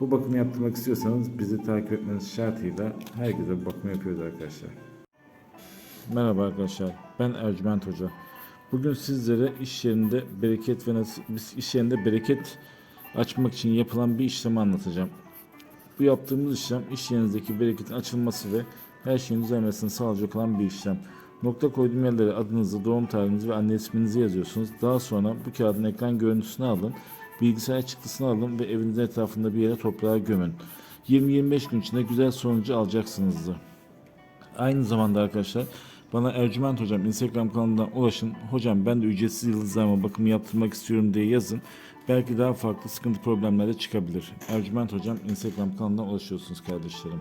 Bu bakımı yaptırmak istiyorsanız bizi takip etmeniz şartıyla herkese bu bakımı yapıyoruz arkadaşlar. Merhaba arkadaşlar. Ben Ercüment Hoca. Bugün sizlere iş yerinde bereket ve nasıl iş yerinde bereket açmak için yapılan bir işlemi anlatacağım. Bu yaptığımız işlem iş yerinizdeki bereketin açılması ve her şeyin düzelmesini sağlayacak olan bir işlem. Nokta koyduğum yerlere adınızı, doğum tarihinizi ve anne isminizi yazıyorsunuz. Daha sonra bu kağıdın ekran görüntüsünü alın, bilgisayar çıktısını alın ve evinizin etrafında bir yere toprağa gömün. 20-25 gün içinde güzel sonucu alacaksınızdır. Aynı zamanda arkadaşlar bana Ercüment Hocam Instagram kanalından ulaşın. Hocam ben de ücretsiz yıldızlarma bakımı yaptırmak istiyorum diye yazın. Belki daha farklı sıkıntı problemler de çıkabilir. Ercüment Hocam Instagram kanalından ulaşıyorsunuz kardeşlerim.